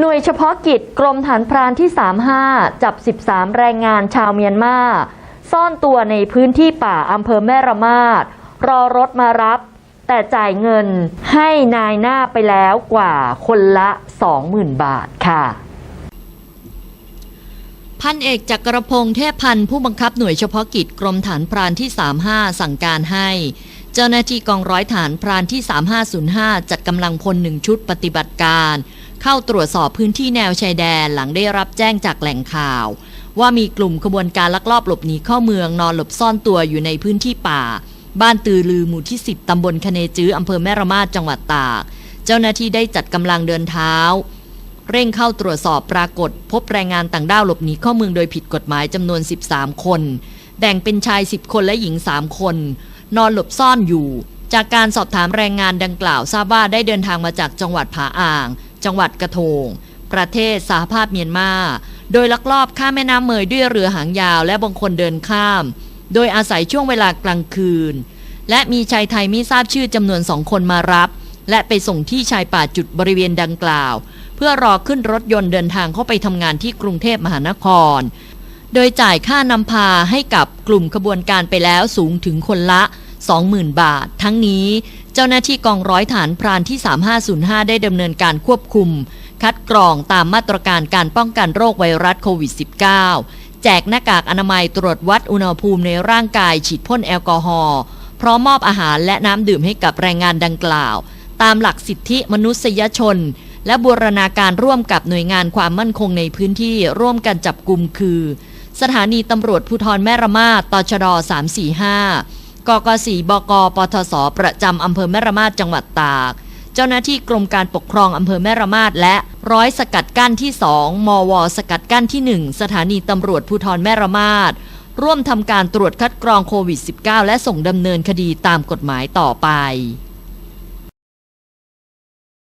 หน่วยเฉพาะกิจกรมฐานพรานที่ 35 จับ 13 แรงงานชาวเมียนมา ซ่อนตัวในพื้นที่ป่าอำเภอแม่ระมาดรอรถมารับ แต่จ่ายเงินให้นายหน้าไปแล้วกว่าคนละ 20,000 บาทค่ะพันเอกจักรพงษ์เทพพันธ์ผู้บังคับหน่วยเฉพาะกิจกรมฐานพรานที่ 35 สั่งการให้ เจ้าหน้าที่กองร้อยฐานพรานที่ 3505 จัดกำลังพลหนึ่งชุดปฏิบัติการ เข้าตรวจสอบพื้นที่แนวชายแดนหลังได้รับแจ้งจากแหล่งข่าว ว่ามีกลุ่มขบวนการลักลอบหลบหนีเข้าเมืองนอนหลบซ่อนตัวอยู่ในพื้นที่ป่า บ้านตือลือหมู่ที่ 10 ตำบลคเนจื้ออำเภอแม่ระมาดจังหวัดตาก เจ้าหน้าที่ได้จัดกำลังเดินเท้า เร่งเข้าตรวจสอบปรากฏ พบแรงงานต่างด้าวหลบหนีเข้าเมืองโดยผิดกฎหมายจำนวน 13 คนแบ่งเป็นชาย 10 คนและหญิง 3 คน นอนหลบซ่อนอยู่ จากการสอบถามแรงงานดังกล่าวทราบว่าได้เดินทางมาจากจังหวัดผาอ่าง จังหวัดกระโถงประเทศสหภาพเมียนมา โดยลักลอบข้ามแม่น้ำเมยด้วยเรือหางยาวและบางคนเดินข้าม โดยอาศัยช่วงเวลากลางคืน และมีชายไทยไม่ทราบชื่อจำนวนสองคนมารับ และไปส่งที่ชายป่าจุดบริเวณดังกล่าว เพื่อรอขึ้นรถยนต์เดินทางเข้าไปทำงานที่กรุงเทพมหานครโดยจ่ายค่านำพาให้กับกลุ่มขบวนการไปแล้วสูงถึงคนละ 20,000 บาท ทั้งนี้เจ้าหน้าที่กองร้อยฐานพรานที่ 3505 ได้ดำเนินการควบคุม คัดกรองตามมาตรการการป้องกันโรคไวรัสโควิด -19 แจกหน้ากากอนามัยตรวจวัดอุณหภูมิในร่างกายฉีดพ่นแอลกอฮอล์พร้อมมอบอาหารและน้ำดื่มให้กับแรงงานดังกล่าว ตามหลักสิทธิมนุษยชน และบูรณาการร่วมกับหน่วยงานความมั่นคงในพื้นที่ร่วมกันจับกลุ่มคือ สถานีตำรวจภูธรแม่ระมาดตชด345 กกสีบกปทศประจำอำเภอแม่ระมาดจังหวัดตาก เจ้าหน้าที่กรมการปกครองอำเภอแม่ระมาดและร้อยสกัดกั้นที่2มว สกัดกั้นที่ 1 สถานีตำรวจภูธรแม่ระมาดร่วมทำการตรวจคัดกรองโควิด -19 และส่งดำเนินคดีตามกฎหมายต่อไป